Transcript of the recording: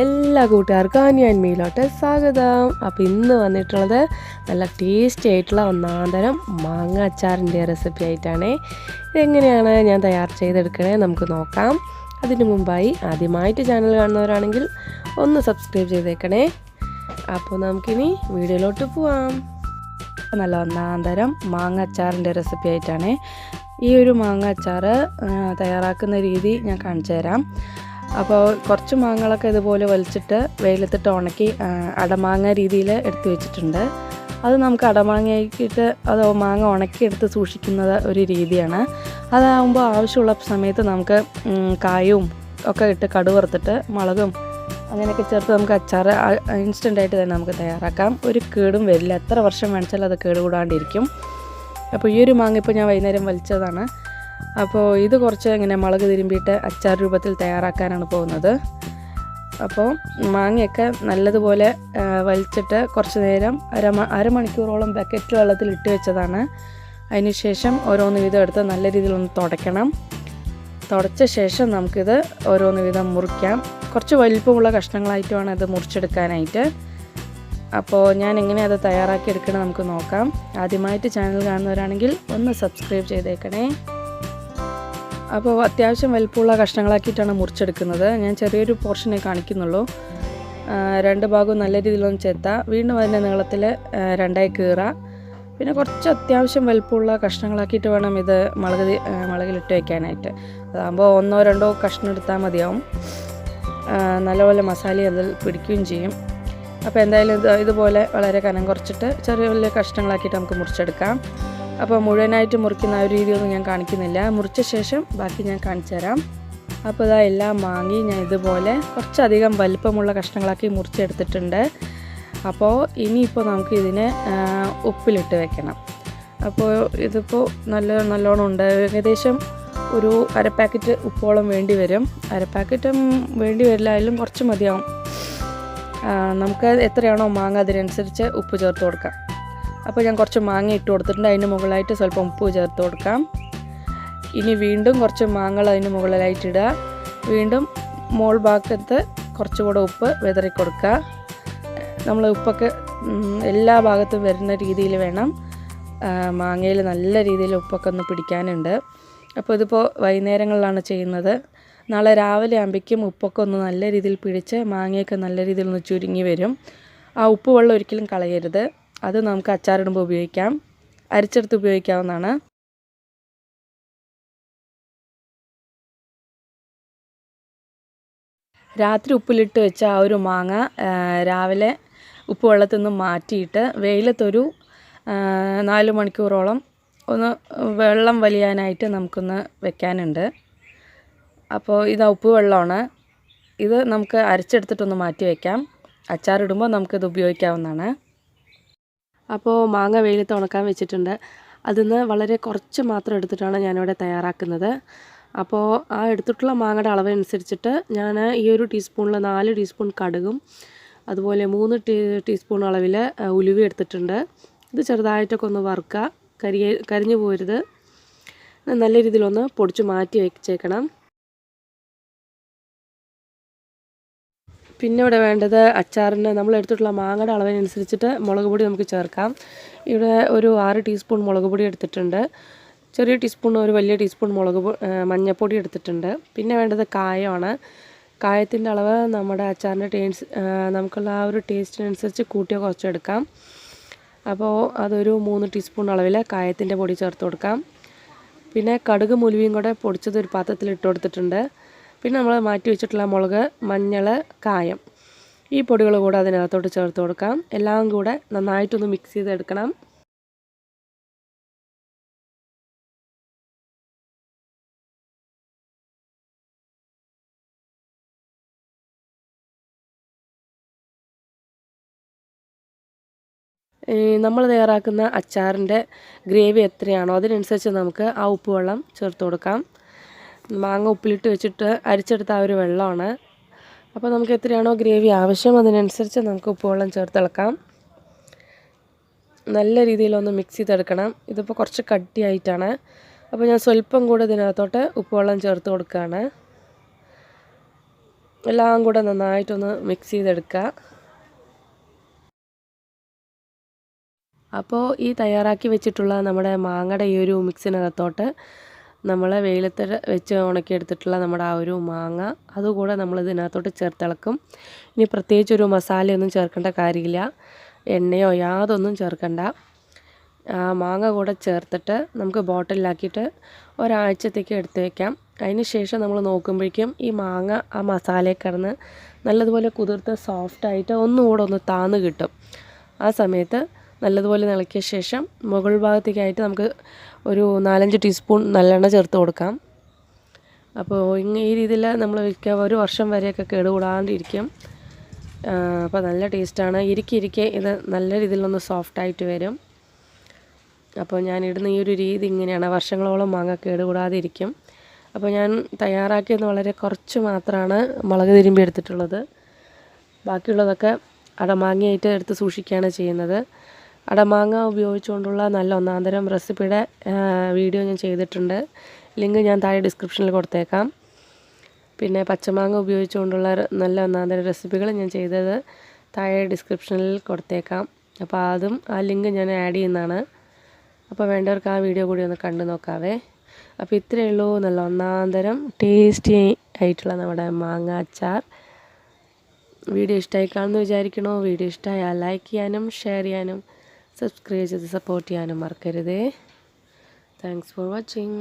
എല്ലാ കൂട്ടുകാർക്കും മീലോട്ട് സ്വാഗതം. അപ്പോൾ ഇന്ന് വന്നിട്ടുള്ളത് നല്ല ടേസ്റ്റി ആയിട്ടുള്ള ഒന്നാന്തരം മാങ്ങ അച്ചാറിന്റെ റെസിപ്പി ആയിട്ടാണ്. ഇതെങ്ങനെയാണ് ഞാൻ തയ്യാർ ചെയ്തെടുക്കണേ നമുക്ക് നോക്കാം. അതിന് മുമ്പായി ആദ്യമായിട്ട് ചാനൽ കാണുന്നവരാണെങ്കിൽ ഒന്ന് സബ്സ്ക്രൈബ് ചെയ്തേക്കണേ. അപ്പോൾ നമുക്കിനി വീഡിയോയിലോട്ട് പോവാം. നല്ല ഒന്നാന്തരം മാങ്ങ അച്ചാറിന്റെ റെസിപ്പി ആയിട്ടാണ് ഈ ഒരു മാങ്ങ അച്ചാർ തയ്യാറാക്കുന്ന രീതി ഞാൻ കാണിച്ചു തരാം അപ്പോൾ കുറച്ച് മാങ്ങകളൊക്കെ ഇതുപോലെ വലിച്ചിട്ട് വെയിലത്തിട്ട് ഉണക്കി അടമാങ്ങ രീതിയിൽ എടുത്തു വെച്ചിട്ടുണ്ട്. അത് നമുക്ക് അടമാങ്ങയാക്കിയിട്ട് അത് മാങ്ങ ഉണക്കിയെടുത്ത് സൂക്ഷിക്കുന്നത് ഒരു രീതിയാണ്. അതാകുമ്പോൾ ആവശ്യമുള്ള സമയത്ത് നമുക്ക് കായവും കായും ഒക്കെ ഇട്ട് കടുവറുത്തിട്ട് മുളകും അങ്ങനെയൊക്കെ ചേർത്ത് നമുക്ക് അച്ചാർ ഇൻസ്റ്റന്റായിട്ട് തന്നെ നമുക്ക് തയ്യാറാക്കാം. ഒരു കേടും വരില്ല. എത്ര വർഷം വേണിച്ചാലും അത് കേടുകൂടാണ്ടിരിക്കും. അപ്പോൾ ഈ ഒരു മാങ്ങ ഇപ്പോൾ ഞാൻ വൈകുന്നേരം വലിച്ചതാണ്. അപ്പോൾ ഇത് കുറച്ച് ഇങ്ങനെ മുളക് തിരുമ്പിയിട്ട് അച്ചാർ രൂപത്തിൽ തയ്യാറാക്കാനാണ് പോകുന്നത്. അപ്പോൾ മാങ്ങയൊക്കെ നല്ലതുപോലെ വലിച്ചിട്ട് കുറച്ച് നേരം അര അരമണിക്കൂറോളം ബക്കറ്റ് വെള്ളത്തിൽ ഇട്ട് വെച്ചതാണ്. അതിന് ശേഷം ഓരോന്ന് വീതം എടുത്ത് നല്ല രീതിയിൽ ഒന്ന് തുടയ്ക്കണം. തുടച്ച ശേഷം നമുക്കിത് ഓരോന്ന് വീതം മുറിക്കാം. കുറച്ച് വലിപ്പമുള്ള കഷ്ണങ്ങളായിട്ട് വേണം ഇത് മുറിച്ചെടുക്കാനായിട്ട്. അപ്പോൾ ഞാൻ എങ്ങനെ അത് തയ്യാറാക്കി എടുക്കണം നമുക്ക് നോക്കാം. ആദ്യമായിട്ട് ചാനൽ കാണുന്നവരാണെങ്കിൽ ഒന്ന് സബ്സ്ക്രൈബ് ചെയ്തേക്കണേ. അപ്പോൾ അത്യാവശ്യം വലിപ്പമുള്ള കഷ്ണങ്ങളാക്കിയിട്ടാണ് മുറിച്ചെടുക്കുന്നത്. ഞാൻ ചെറിയൊരു പോർഷനെ കാണിക്കുന്നുള്ളൂ. രണ്ട് ഭാഗവും നല്ല രീതിയിലൊന്ന് ചെത്ത. വീണ്ടും അതിന്റെ നീളത്തിൽ രണ്ടായി കീറ. പിന്നെ കുറച്ച് അത്യാവശ്യം വലിപ്പമുള്ള കഷ്ണങ്ങളാക്കിയിട്ട് വേണം ഇത് മുളക് മുളകിലിട്ട് വയ്ക്കാനായിട്ട് അതാകുമ്പോൾ ഒന്നോ രണ്ടോ കഷ്ണം എടുത്താൽ മതിയാവും. നല്ലപോലെ മസാല അതിൽ പിടിക്കുകയും ചെയ്യും. അപ്പോൾ എന്തായാലും ഇത് ഇതുപോലെ വളരെ കനം കുറച്ചിട്ട് ചെറിയ വലിയ കഷ്ണങ്ങളാക്കിയിട്ട് നമുക്ക് മുറിച്ചെടുക്കാം. അപ്പോൾ മുഴുവനായിട്ട് മുറിക്കുന്ന ആ ഒരു രീതിയൊന്നും ഞാൻ കാണിക്കുന്നില്ല. മുറിച്ച ശേഷം ബാക്കി ഞാൻ കാണിച്ചു തരാം. അപ്പോൾ ഇതാ എല്ലാം വാങ്ങി ഞാൻ ഇതുപോലെ കുറച്ചധികം വലിപ്പമുള്ള കഷ്ണങ്ങളാക്കി മുറിച്ചെടുത്തിട്ടുണ്ട്. അപ്പോൾ ഇനിയിപ്പോൾ നമുക്ക് ഇതിനെ ഉപ്പിലിട്ട് വെക്കണം. അപ്പോൾ ഇതിപ്പോൾ നല്ല നല്ലോണം ഉണ്ട്. ഏകദേശം ഒരു അര പാക്കറ്റ് ഉപ്പോളം വേണ്ടി വരും. അര പാക്കറ്റും വേണ്ടി വരില്ലായാലും കുറച്ച് മതിയാവും. നമുക്ക് എത്രയാണോ മാങ്ങ അതിനനുസരിച്ച് ഉപ്പ് ചേർത്ത് കൊടുക്കാം. അപ്പോൾ ഞാൻ കുറച്ച് മാങ്ങ ഇട്ട് കൊടുത്തിട്ടുണ്ട്. അതിന് മുകളിലായിട്ട് സ്വല്പം ഉപ്പ് ചേർത്ത് കൊടുക്കാം. ഇനി വീണ്ടും കുറച്ച് മാങ്ങകൾ അതിന് മുകളിലായിട്ട് ഇടുക. വീണ്ടും മോൾ ഭാഗത്ത് കുറച്ചുകൂടെ ഉപ്പ് വിതറി കൊടുക്കുക. നമ്മൾ ഉപ്പൊക്കെ എല്ലാ ഭാഗത്തും വരുന്ന രീതിയിൽ വേണം. മാങ്ങയിൽ നല്ല രീതിയിൽ ഉപ്പൊക്കെ ഒന്ന് പിടിക്കാനുണ്ട്. അപ്പോൾ ഇതിപ്പോൾ വൈകുന്നേരങ്ങളിലാണ് ചെയ്യുന്നത്. നാളെ രാവിലെ ആകുമ്പോഴേക്കും ഉപ്പൊക്കെ ഒന്ന് നല്ല രീതിയിൽ പിടിച്ച് മാങ്ങയൊക്കെ നല്ല രീതിയിൽ ഒന്ന് ചുരുങ്ങി വരും. ആ ഉപ്പ് വെള്ളം ഒരിക്കലും കളയരുത്. അത് നമുക്ക് അച്ചാറിടുമ്പോൾ ഉപയോഗിക്കാം. അരിച്ചെടുത്ത് ഉപയോഗിക്കാവുന്നതാണ്. രാത്രി ഉപ്പിലിട്ട് വെച്ച ആ ഒരു മാങ്ങ രാവിലെ ഉപ്പ് വെള്ളത്തിൽ നിന്ന് മാറ്റിയിട്ട് വെയിലത്തൊരു നാല് മണിക്കൂറോളം ഒന്ന് വെള്ളം വലിയാനായിട്ട് നമുക്കൊന്ന് വെക്കാനുണ്ട്. അപ്പോൾ ഇത് ഉപ്പ് വെള്ളമാണ്. ഇത് നമുക്ക് അരച്ചെടുത്തിട്ടൊന്ന് മാറ്റി വയ്ക്കാം അച്ചാറിടുമ്പോൾ നമുക്കിത് ഉപയോഗിക്കാവുന്നതാണ്. അപ്പോൾ മാങ്ങ വെയിലത്ത് ഉണക്കാൻ വെച്ചിട്ടുണ്ട്. അതിൽ നിന്ന് വളരെ കുറച്ച് മാത്രം എടുത്തിട്ടാണ് ഞാനിവിടെ തയ്യാറാക്കുന്നത്. അപ്പോൾ ആ എടുത്തിട്ടുള്ള മാങ്ങയുടെ അളവനുസരിച്ചിട്ട് ഞാൻ ഈ ഒരു ടീസ്പൂണിൽ നാല് ടീസ്പൂൺ കടുകും അതുപോലെ മൂന്ന് ടീ ടീസ്പൂൺ അളവിൽ ഉലുവ എടുത്തിട്ടുണ്ട്. ഇത് ചെറുതായിട്ടൊക്കെ ഒന്ന് വറുക്കുക കരിയ കരിഞ്ഞു പോരുത്. നല്ല രീതിയിലൊന്ന് പൊടിച്ച് മാറ്റി വെച്ചേക്കണം. പിന്നെ ഇവിടെ വേണ്ടത് അച്ചാറിന് നമ്മൾ എടുത്തിട്ടുള്ള മാങ്ങയുടെ അളവിനനുസരിച്ചിട്ട് മുളക് പൊടി നമുക്ക് ചേർക്കാം. ഇവിടെ ഒരു ആറ് ടീസ്പൂൺ മുളക് പൊടി എടുത്തിട്ടുണ്ട്. ചെറിയ ടീസ്പൂൺ ഒരു വലിയ ടീസ്പൂൺ മുളക് മഞ്ഞൾപ്പൊടി എടുത്തിട്ടുണ്ട്. പിന്നെ വേണ്ടത് കായമാണ്. കായത്തിന്റെ അളവ് നമ്മുടെ അച്ചാറിന്റെ ടേസ്റ്റ് നമുക്കുള്ള ആ ഒരു ടേസ്റ്റിനനുസരിച്ച് കൂട്ടിയോ കുറച്ചോ എടുക്കാം അപ്പോൾ അതൊരു മൂന്ന് ടീസ്പൂൺ അളവിൽ കായത്തിന്റെ പൊടി ചേർത്ത് കൊടുക്കാം. പിന്നെ കടുക് മുലുവയും കൂടെ പൊടിച്ചത് ഒരു പാത്രത്തിൽ ഇട്ട് കൊടുത്തിട്ടുണ്ട്. പിന്നെ നമ്മൾ മാറ്റി വെച്ചിട്ടുള്ള മുളക് മഞ്ഞൾ കായം. ഈ പൊടികൾ കൂടെ അതിനകത്തോട്ട് ചേർത്ത് കൊടുക്കാം. എല്ലാം കൂടെ നന്നായിട്ടൊന്ന് മിക്സ് ചെയ്തെടുക്കണം. നമ്മൾ തയ്യാറാക്കുന്ന അച്ചാറിന്റെ ഗ്രേവി എത്രയാണോ അതിനനുസരിച്ച് നമുക്ക് ആ ഉപ്പ് വെള്ളം ചേർത്ത് കൊടുക്കാം. മാങ്ങ ഉപ്പിലിട്ട് വെച്ചിട്ട് അരിച്ചെടുത്ത ആ ഒരു വെള്ളമാണ്. അപ്പോൾ നമുക്ക് എത്രയാണോ ഗ്രേവി ആവശ്യം അതിനനുസരിച്ച് നമുക്ക് ഉപ്പുവെള്ളം ചേർത്തിളക്കാം നല്ല രീതിയിലൊന്ന് മിക്സ് ചെയ്തെടുക്കണം ഇതിപ്പോൾ കുറച്ച് കട്ടിയായിട്ടാണ്. അപ്പോൾ ഞാൻ സ്വല്പം കൂടെ ഇതിനകത്തോട്ട് ഉപ്പുവെള്ളം ചേർത്ത് കൊടുക്കുകയാണ്. എല്ലാം കൂടെ നന്നായിട്ടൊന്ന് മിക്സ് ചെയ്തെടുക്കുക അപ്പോൾ ഈ തയ്യാറാക്കി വെച്ചിട്ടുള്ള നമ്മുടെ മാങ്ങയുടെ ഈ ഒരു മിക്സിനകത്തോട്ട് നമ്മൾ വെയിലത്ത് വെച്ച് ഉണക്കിയെടുത്തിട്ടുള്ള നമ്മുടെ ആ ഒരു മാങ്ങ അതുകൂടെ നമ്മൾ ഇതിനകത്തോട്ട് ചേർത്തിളക്കും. ഇനി പ്രത്യേകിച്ച് ഒരു മസാലയൊന്നും ചേർക്കേണ്ട കാര്യമില്ല. എണ്ണയോ യാതൊന്നും ചേർക്കണ്ട. ആ മാങ്ങ കൂടെ ചേർത്തിട്ട് നമുക്ക് ബോട്ടിലാക്കിയിട്ട് ഒരാഴ്ചത്തേക്ക് എടുത്ത് വയ്ക്കാം അതിന് ശേഷം നമ്മൾ നോക്കുമ്പോഴേക്കും ഈ മാങ്ങ ആ മസാലയിൽ കിടന്ന് നല്ലതുപോലെ കുതിർത്ത് സോഫ്റ്റായിട്ട് ഒന്നുകൂടെ ഒന്ന് താന്ന് കിട്ടും. ആ സമയത്ത് നല്ലതുപോലെ ഇളക്കിയ ശേഷം മുകൾ ഭാഗത്തേക്കായിട്ട് നമുക്ക് ഒരു നാലഞ്ച് ടീസ്പൂൺ നല്ലെണ്ണ ചേർത്ത് കൊടുക്കാം. അപ്പോൾ ഇങ്ങനെ ഈ രീതിയിൽ നമ്മൾ വയ്ക്കുക ഒരു വർഷം വരെയൊക്കെ കേടുകൂടാണ്ടിരിക്കും. അപ്പോൾ നല്ല ടേസ്റ്റാണ്. ഇരിക്കിരിക്കെ ഇത് നല്ല രീതിയിലൊന്ന് സോഫ്റ്റായിട്ട് വരും. അപ്പോൾ ഞാൻ ഇടുന്ന ഈ ഒരു രീതി ഇങ്ങനെയാണ്. വർഷങ്ങളോളം മാങ്ങ കേടുകൂടാതെ ഇരിക്കും അപ്പോൾ ഞാൻ തയ്യാറാക്കിയത് വളരെ കുറച്ച് മാത്രമാണ് മുളക് തിരുമ്പി എടുത്തിട്ടുള്ളത്. ബാക്കിയുള്ളതൊക്കെ അടമാങ്ങയായിട്ട് എടുത്ത് സൂക്ഷിക്കുകയാണ് ചെയ്യുന്നത്. അടമാങ്ങ ഉപയോഗിച്ചുകൊണ്ടുള്ള നല്ല ഒന്നാന്തരം റെസിപ്പിയുടെ വീഡിയോ ഞാൻ ചെയ്തിട്ടുണ്ട്. ലിങ്ക് ഞാൻ താഴെ ഡിസ്ക്രിപ്ഷനിൽ കൊടുത്തേക്കാം. പിന്നെ പച്ചമാങ്ങ ഉപയോഗിച്ചുകൊണ്ടുള്ള നല്ല ഒന്നാന്തരം റെസിപ്പികൾ ഞാൻ ചെയ്തത് താഴെ ഡിസ്ക്രിപ്ഷനിൽ കൊടുത്തേക്കാം. അപ്പോൾ അതും ആ ലിങ്ക് ഞാൻ ആഡ് ചെയ്യുന്നതാണ്. അപ്പോൾ വേണ്ടവർക്ക് ആ വീഡിയോ കൂടി ഒന്ന് കണ്ടു നോക്കാവേ. അപ്പോൾ ഇത്രയേ ഉള്ളൂ. നല്ല ഒന്നാന്തരം ടേസ്റ്റി ആയിട്ടുള്ള നമ്മുടെ മാങ്ങ അച്ചാർ. വീഡിയോ ഇഷ്ടമായി കാണുമെന്ന് വിചാരിക്കണോ വീഡിയോ ഇഷ്ടമായാൽ ലൈക്ക് ചെയ്യാനും ഷെയർ ചെയ്യാനും സബ്സ്ക്രൈബ് ചെയ്ത് സപ്പോർട്ട് ചെയ്യാനും മറക്കരുതേ. Thanks for watching